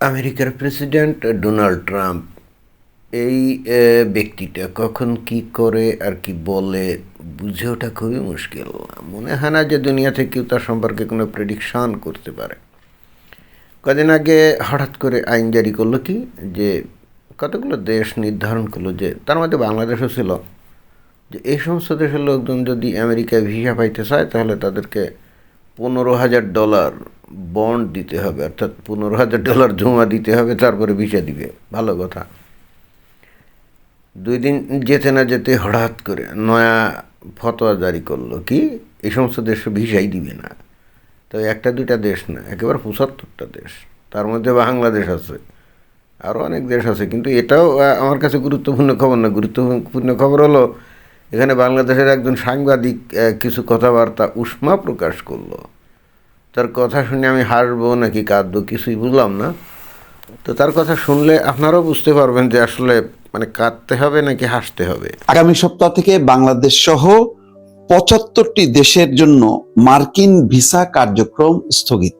আমেরিকার president Donald Trump এই ব্যক্তিটা কখন কি করে আর কি বলে বুঝে ওঠা খুবই মুশকিল। মনে হয় না যে দুনিয়া থেকে কেউ তার সম্পর্কে কোনো প্রেডিকশন করতে পারে। কদিন আগে হঠাৎ করে আইন জারি করল কি? যে কতগুলো দেশ নির্ধারণ করল যে তার মধ্যে বাংলাদেশও ছিল। যে এই সমস্ত দেশের লোকজন যদি আমেরিকায় ভিসা পাইতে চায় তাহলে তাদেরকে পনেরো হাজার ডলার বন্ড দিতে হবে, অর্থাৎ পনেরো হাজার ডলার জমা দিতে হবে, তারপরে ভিসা দিবে। ভালো কথা। দুই দিন যেতে না যেতে হঠাৎ করে নয়া ফতোয়া জারি করল। কি? এই সমস্ত দেশ ভিসাই দিবে না। তো একটা দুইটা দেশ না, একেবারে পঁচাত্তরটা দেশ। তার মধ্যে বাংলাদেশ আছে আরও অনেক দেশ আছে, কিন্তু এটাও আমার কাছে গুরুত্বপূর্ণ খবর না। গুরুত্বপূর্ণ খবর হলো, এখানে বাংলাদেশের একজন সাংবাদিক কিছু কথাবার্তা উষ্মা প্রকাশ করল। তার কথা শুনে আমি হাসবো নাকি কাঁদবো কিছুই বুঝলাম না। তো তার কথা শুনলে আপনারাও বুঝতে পারবেন যে আসলে মানে কাঁদতে হবে নাকি হাসতে হবে। আগামী সপ্তাহ থেকে বাংলাদেশ সহ পঁচাত্তরটি দেশের জন্য মার্কিন ভিসা কার্যক্রম স্থগিত।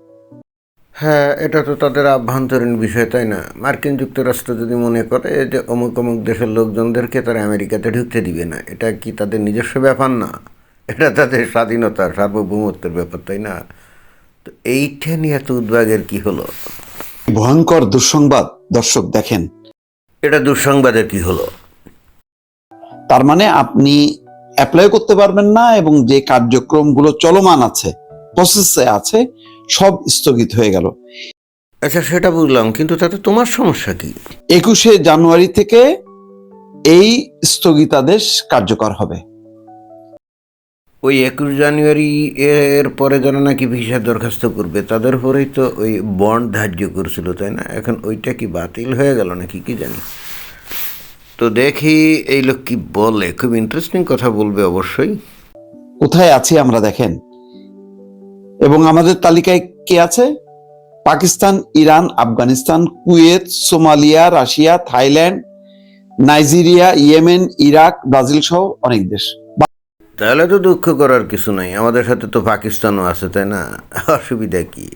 হ্যাঁ এটা তো তাদের আভ্যন্তরীণ বিষয় তাই না? মার্কিন যুক্তরাষ্ট্র যদি মনে করে যে অমুক অমুক দেশের লোকজনদেরকে তারা আমেরিকাতে ঢুকতে দিবে না এটা কি তাদের নিজস্ব ব্যাপার না? এটা তাদের স্বাধীনতা সার্বভৌমত্বের ব্যাপার তাই না? এইটা নিয়ে এত উদ্বেগের কি হলো? ভয়ঙ্কর দুঃসংবাদ দর্শক দেখেন। এটা দুঃসংবাদের কি হলো? তার মানে আপনি অ্যাপ্লাই করতে পারবেন না এবং যে কার্যক্রমগুলো চলমান আছে প্রসেসে আছে সব স্থগিত হয়ে গেল। আচ্ছা সেটা বুঝলাম কিন্তু তাতে তোমার সমস্যা কি? একুশে জানুয়ারি থেকে এই স্থগিতাদেশ কার্যকর হবে। ওই একুশ জানুয়ারি এর পরে যারা নাকি ভিসা দরখাস্ত করবে, তাদের পরেই তো ওই বন্ড ধার্য করছিল, তাই না? এখন ওইটা কি বাতিল হয়ে গেল নাকি কি জানি? তো দেখি এই লোক কি বলে, খুব ইন্টারেস্টিং কথা বলবে অবশ্যই। কোথায় আছি আমরা দেখেন? এবং আমাদের তালিকায় কে আছে? Pakistan, Iran, Afghanistan, Kuwait, Somalia, Russia, Thailand, Nigeria, Yemen, Iraq, Brazil সহ অনেক দেশ। তাহলে তো দুঃখ করার কিছু নাই। আমাদের সাথে তো পাকিস্তানও আছে, তাই না? অসুবিধা কি?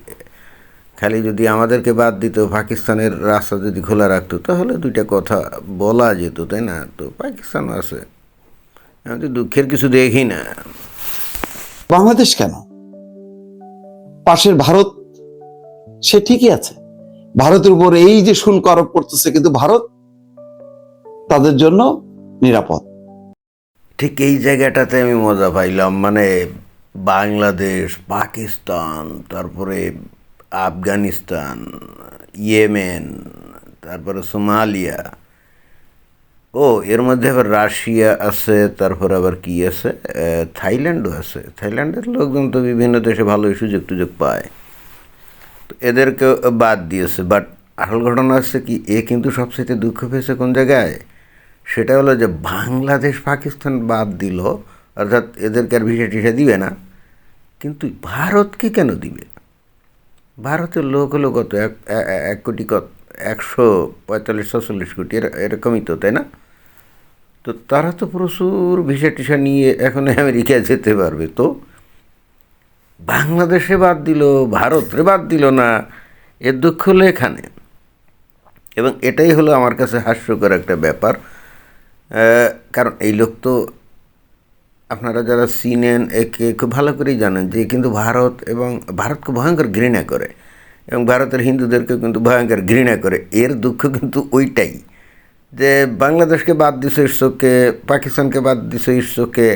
খালি যদি আমাদেরকে বাদ দিত, পাকিস্তানের রাস্তা যদি খোলা রাখতো, তাহলে দুইটা কথা বলা যেত, তাই না? তো পাকিস্তানও আছে। আমি তো দুঃখের কিছু দেখি না। বাংলাদেশ কেন? পাশের ভারত, সে ঠিকই আছে। ভারতের উপর এই যে শুল্ক আরোপ করতেছে, কিন্তু ভারত তাদের জন্য নিরাপদ। ঠিক এই জায়গাটাতে আমি মজা পাইলাম। মানে বাংলাদেশ, পাকিস্তান, তারপরে আফগানিস্তান, ইয়েমেন, তারপরে সোমালিয়া। ও, এর মধ্যে আবার রাশিয়া আছে, তারপর আবার কি আছে? থাইল্যান্ডও আছে। থাইল্যান্ডের লোকজন তো বিভিন্ন দেশে ভালোই সুযোগ টুযোগ পায়। তো এদেরকে বাদ দিয়েছে। বাট আসল ঘটনা হচ্ছে কি, এ কিন্তু সবচেয়ে দুঃখ পেয়েছে কোন জায়গায়? সেটা হলো যে বাংলাদেশ পাকিস্তান বাদ দিল, অর্থাৎ এদেরকে আর ভিসা টিসা দিবে না, কিন্তু ভারতকে কেন দিবে? ভারতের লোক হলো কত? এক এক কোটি কত? একশো পঁয়তাল্লিশ, ছচল্লিশ কোটি, এর- এরকমই তো, তাই না? তো তারা তো প্রচুর ভিসা টিসা নিয়ে এখন আমেরিকায় যেতে পারবে, তো? বাংলাদেশে বাদ দিল, ভারতরে বাদ দিল না, এর দুঃখ হলো এখানে। এবং এটাই হলো আমার কাছে হাস্যকর একটা ব্যাপার। কারণ এই লোক তো আপনারা যারা চিনেন একে, খুব ভালো করেই জানেন যে কিন্তু ভারত এবং ভারতকে ভয়ঙ্কর ঘৃণা করে এবং ভারতের হিন্দুদেরকে কিন্তু ভয়ঙ্কর ঘৃণা করে। এর দুঃখ কিন্তু ওইটাই যে বাংলাদেশকে বাদ দিছে ঈশ্বরকে, পাকিস্তানকে বাদ দিছে ঈশ্বরকে।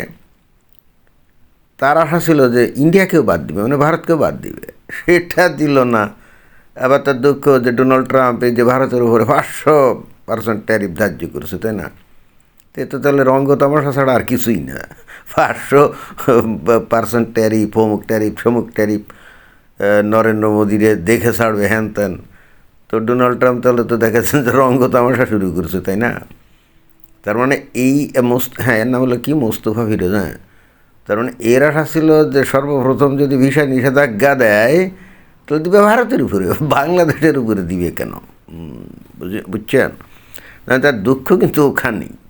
তার আশা ছিল যে ইন্ডিয়াকেও বাদ দিবে মানে ভারতকেও বাদ দিবে। সেটা দিল না। আবার তার দুঃখ যে ডোনাল্ড ট্রাম্প এই যে ভারতের উপরে পাঁচশো পার্সেন্ট ট্যারিফ ধার্য করেছে, তাই না? তো তো তাহলে রঙ্গ তামাশা ছাড়া আর কিছুই না। পাঁচশো পার্সেন্ট ট্যারিফ অমুক ট্যারিফ সমুক ট্যারিফ নরেন্দ্র মোদিরে দেখে ছাড়বে, হ্যান ত্যান। তো ডোনাল্ড ট্রাম্প তাহলে তো দেখাচ্ছেন যে রঙ্গ তামাশা শুরু করেছে, তাই না? তার মানে এই মোস্ত হ্যাঁ এর নাম হলো কি? মোস্তফা ফিরোজ হ্যাঁ। তার মানে এর আশা ছিল যে সর্বপ্রথম যদি ভিসা নিষেধাজ্ঞা দেয় তো দিবে ভারতের উপরে, বাংলাদেশের উপরে দিবে কেন? বুঝে- বুঝছেন? তার দুঃখ কিন্তু ওখানেই।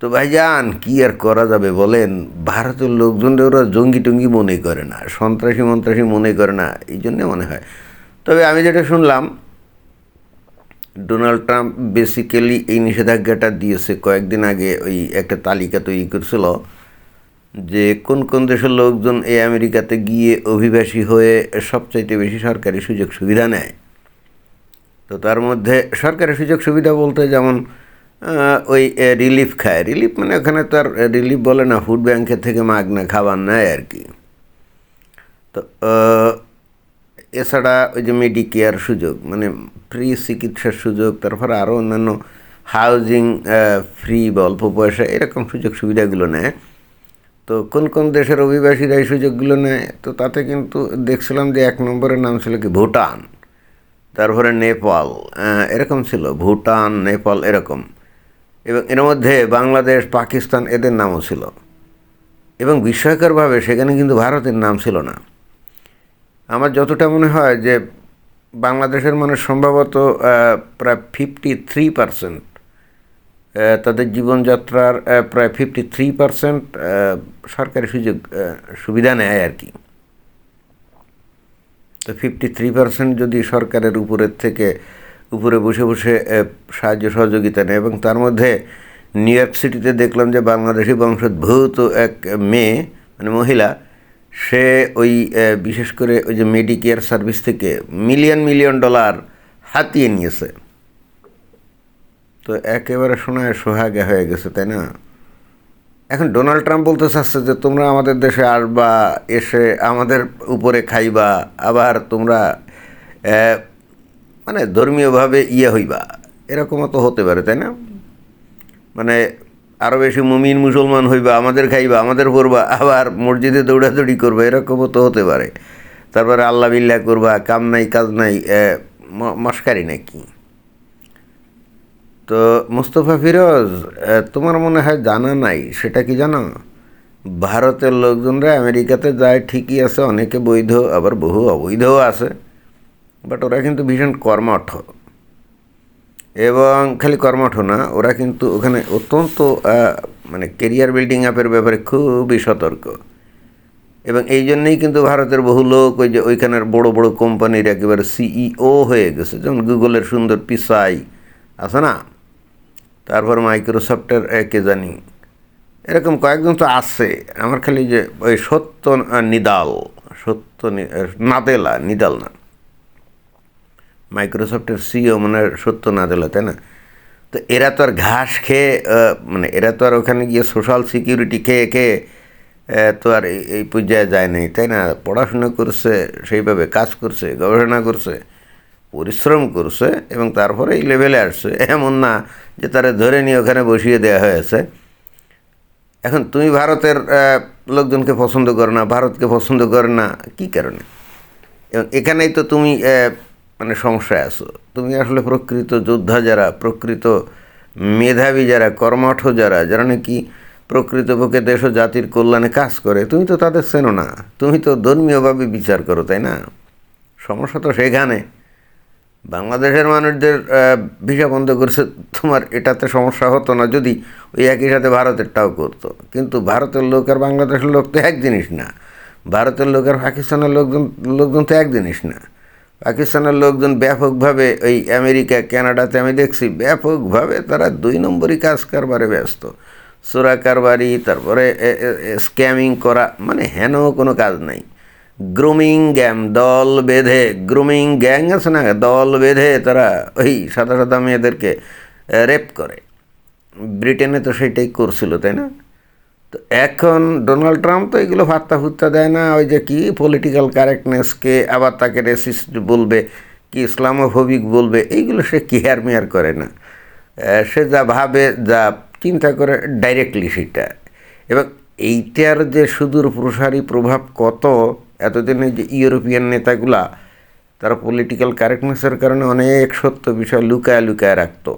তো ভাইজান, কি আর করা যাবে বলেন? ভারতের লোকজনরা ওরা জঙ্গি টঙ্গি মনে করে না সন্ত্রাসী মন্ত্রাসী মনে করে না, এই জন্যে মনে হয়। তবে আমি যেটা শুনলাম, ডোনাল্ড ট্রাম্প বেসিক্যালি এই নিষেধাজ্ঞাটা দিয়েছে কয়েকদিন আগে, ওই একটা তালিকা তৈরি করছিল যে কোন কোন দেশের লোকজন এই আমেরিকাতে গিয়ে অভিবাসী হয়ে সবচাইতে বেশি সরকারি সুযোগ সুবিধা নেয়। তো তার মধ্যে সরকারি সুযোগ সুবিধা বলতে যেমন ওই রিলিফ খায়। রিলিফ মানে ওখানে তো আর রিলিফ বলে না ফুড ব্যাংকের থেকে মাগনা খাবার নেয় আর কি। তো এছাড়া ওই যে মেডিকেয়ার সুযোগ মানে ফ্রি চিকিৎসার সুযোগ, তারপরে আরও অন্যান্য হাউজিং ফ্রি বা অল্প পয়সা, এরকম সুযোগ সুবিধাগুলো নেয়। তো কোন কোন দেশের অভিবাসীরা এই সুযোগগুলো নেয়? তো তাতে কিন্তু দেখছিলাম যে এক নম্বরের নাম ছিল কি? ভুটান। তারপরে নেপাল এরকম ছিল। ভুটান, নেপাল, এরকম। এবং এর মধ্যে বাংলাদেশ, পাকিস্তান এদের নামও ছিল। এবং বিস্ময়করভাবে সেখানে কিন্তু ভারতের নাম ছিল না। আমার যতটা মনে হয় যে বাংলাদেশের মানুষ সম্ভবত প্রায় ফিফটি থ্রি পারসেন্ট তাদের জীবনযাত্রার প্রায় ফিফটি থ্রি পারসেন্ট সরকারি সুযোগ সুবিধা নেয় আর কি। তো ফিফটি থ্রি পার্সেন্ট যদি সরকারের উপরের থেকে উপরে বসে বসে সাহায্য সহযোগিতা নেয় এবং তার মধ্যে নিউ ইয়র্ক সিটিতে দেখলাম যে বাংলাদেশি বংশোদ্ভূত এক মেয়ে মানে মহিলা, সে ওই বিশেষ করে ওই যে মেডিকেয়ার সার্ভিস থেকে মিলিয়ন মিলিয়ন ডলার হাতিয়ে নিয়েছে। তো একেবারে শোনায় সোহাগে হয়ে গেছে, তাই না? এখন ডোনাল্ড ট্রাম্প বলতে চাচ্ছে যে, তোমরা আমাদের দেশে আসবা, এসে আমাদের উপরে খাইবা, আবার তোমরা মানে ধর্মীয়ভাবে ইয়ে হইবা। এরকমও তো হতে পারে, তাই না? মানে আরও বেশি মুমিন মুসলমান হইবা, আমাদের খাইবা, আমাদের পড়বা আবার মসজিদে দৌড়াদৌড়ি করবা, এরকমও তো হতে পারে। তারপরে আল্লাহ বিল্লাহ করবা, কাম নাই, কাজ নাই মস্কারি নাকি? তো মুস্তফা ফিরোজ তোমার মনে হয় জানা নাই, সেটা কি জানো? ভারতের লোকজনরা আমেরিকাতে যায় ঠিকই আছে, অনেকে বৈধ, আবার বহু অবৈধও আছে। বাট ওরা কিন্তু ভীষণ কর্মঠ। এবং খালি কর্মঠ না ওরা কিন্তু ওখানে অত্যন্ত মানে কেরিয়ার বিল্ডিং আপের ব্যাপারে খুবই সতর্ক। এবং এই জন্যেই কিন্তু ভারতের বহু লোক ওই যে ওইখানের বড় বড় কোম্পানির একেবারে সিইও হয়ে গেছে যেমন গুগলের সুন্দর পিসাই আছে না? তারপর মাইক্রোসফটের এ, কে জানি। এরকম কয়েকজন তো আছে আমার খালি যে ওই সত্য নিদাল সত্য নি- আহ, নাদেলা নিদাল না। মাইক্রোসফটের সিও মানে সত্য না নাদেলা তাই না? তো এরা তো আর ঘাস খেয়ে মানে এরা তো আর ওখানে গিয়ে সোশ্যাল সিকিউরিটি খেয়ে খেয়ে তো আর এই- পর্যায়ে যায় নাই, তাই না? পড়াশোনা করছে, সেইভাবে কাজ করছে, গবেষণা করছে, পরিশ্রম করছে এবং তারপরে এই লেভেলে আসছে। এমন না যে তারা ধরে নিয়ে ওখানে বসিয়ে দেওয়া হয়েছে। এখন তুমি ভারতের লোকজনকে পছন্দ করো না, ভারতকে পছন্দ করো না, কী কারণে? এবং এখানেই তো তুমি মানে সমস্যায় আছো। তুমি আসলে প্রকৃত যোদ্ধা যারা, প্রকৃত মেধাবী যারা, কর্মঠ যারা যারা নাকি প্রকৃতপক্ষে দেশ ও জাতির কল্যাণে কাজ করে, তুমি তো তাদের চেনো না। তুমি তো ধর্মীয়ভাবে বিচার করো, তাই না? সমস্যা তো সেখানে। বাংলাদেশের মানুষদের ভিসা বন্ধ করছে, তোমার এটাতে সমস্যা হতো না যদি ওই একই সাথে ভারতেরটাও করতো। কিন্তু ভারতের লোক আর বাংলাদেশের লোক তো এক জিনিস না। ভারতের লোক আর পাকিস্তানের লোকজন লোকজন তো এক জিনিস না। পাকিস্তানের লোকজন ব্যাপকভাবে ওই আমেরিকা, কানাডাতে, আমি দেখছি ব্যাপকভাবে তারা দুই নম্বরই কাজ কারবারে ব্যস্ত। চোরা কারবারি, তারপরে স্ক্যামিং করা মানে হেন কোনো কাজ নাই। গ্রুমিং গ্যাং দল বেঁধে গ্রুমিং গ্যাং আছে না? দল বেঁধে তারা ওই সাদা সাদা মেয়েদেরকে রেপ করে। ব্রিটেনে তো সেটাই করছিল, তাই না? তো এখন ডোনাল্ড ট্রাম্প তো এগুলো ভাত্তা ফুত্তা দেয় না, ওই যে কি পলিটিক্যাল কারেক্টনেসকে আবার তাকে রেসিস্ট বলবে, কি ইসলামোফোবিক বলবে, এইগুলো সে কেয়ার মেয়ার করে না। সে যা ভাবে, যা চিন্তা করে ডাইরেক্টলি সেটা। এবং এইটার যে সুদূর প্রসারী প্রভাব কত, এতদিনে যে ইউরোপিয়ান নেতাগুলা তারা পলিটিক্যাল কারেক্টনেসের কারণে অনেক সত্য বিষয় লুকায় লুকায় রাখতো।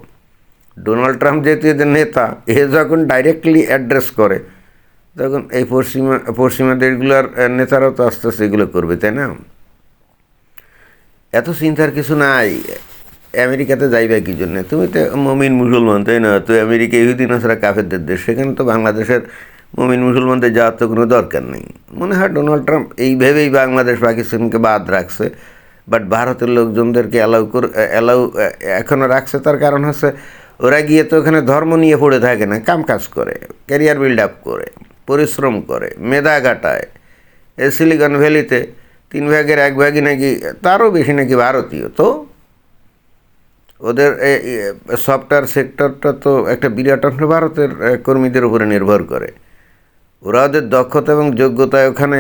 ডোনাল্ড ট্রাম্প যেহেতু এদের নেতা, এ যখন ডাইরেক্টলি অ্যাড্রেস করে তখন এই পশ্চিমা পশ্চিমা দেশগুলোর নেতারাও তো আস্তে আস্তে এগুলো করবে, তাই না? এত চিন্তার কিছু নাই। আমেরিকাতে যাইবে কি জন্য? তুমি তো মমিন মুসলমান, তাই না? তো আমেরিকা ইহুদিন আসরা কাফেরদের দেশ, সেখানে তো বাংলাদেশের মমিন মুসলমানদের যাওয়ার তো কোনো দরকার নেই। মনে হয় ডোনাল্ড ট্রাম্প এই ভেবেই বাংলাদেশ পাকিস্তানকে বাদ রাখছে, বাট ভারতের লোকজনদেরকে অ্যালাউ করে অ্যালাউ এখনও রাখছে। তার কারণ হচ্ছে, ওরা গিয়ে তো ওখানে ধর্ম নিয়ে পড়ে থাকে না কাম কাজ করে, ক্যারিয়ার বিল্ড আপ করে। পরিশ্রম করে, মেধা গাটায় এ সিলিকন ভ্যালিতে তিন ভাগের এক ভাগই নাকি, তারও বেশি নাকি ভারতীয়। তো ওদের সফটওয়্যার সেক্টরটা তো একটা বিরাট অংশ ভারতের কর্মীদের উপরে নির্ভর করে। ওরা ওদের দক্ষতা এবং যোগ্যতায় ওখানে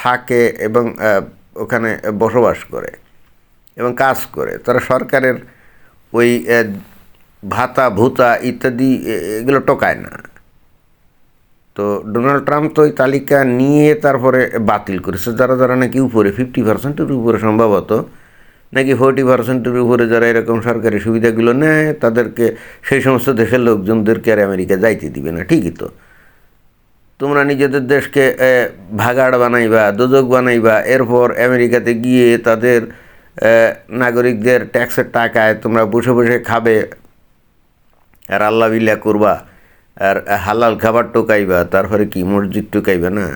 থাকে এবং ওখানে বসবাস করে এবং কাজ করে। তারা সরকারের ওই ভাতা, ভুতা ইত্যাদি এগুলো টোকায় না। তো ডোনাল্ড ট্রাম্প তো ওই তালিকা নিয়ে তারপরে বাতিল করেছে। যারা যারা নাকি উপরে ফিফটি পার্সেন্টের উপরে সম্ভবত, নাকি ফোর্টি পার্সেন্টের উপরে যারা এরকম সরকারি সুবিধাগুলো নেয়, তাদেরকে সেই সমস্ত দেশের লোকজনদেরকে আর আমেরিকা যাইতে দিবে না। ঠিকই তো। তোমরা নিজেদের দেশকে ভাগাড় বানাইবা, দুদক বানাইবা, এরপর আমেরিকাতে গিয়ে তাদের নাগরিকদের ট্যাক্সের টাকায় তোমরা বসে বসে খাবে, আর আল্লাহ বিল্লা করবা। আর হালাল খাবার টোকাইবা তারপরে কি মসজিদ টোকাইবা না?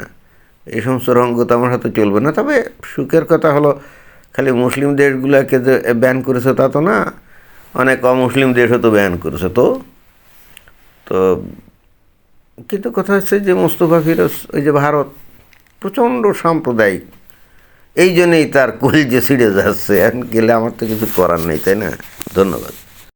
এই সমস্ত রঙ্গ তো আমার হাতে চলবে না। তবে সুখের কথা হলো, খালি মুসলিম দেশগুলোকে যে ব্যান করেছে তা তো না, অনেক অমুসলিম দেশও তো ব্যান করেছে তো। তো কিন্তু কথা হচ্ছে যে মোস্তফা ফিরোজ, ওই যে ভারত, প্রচণ্ড সাম্প্রদায়িক। এই জন্যেই তার কলিজে ছিঁড়ে যাচ্ছে। এখন গেলে আমার তো কিছু করার নেই, তাই না? ধন্যবাদ।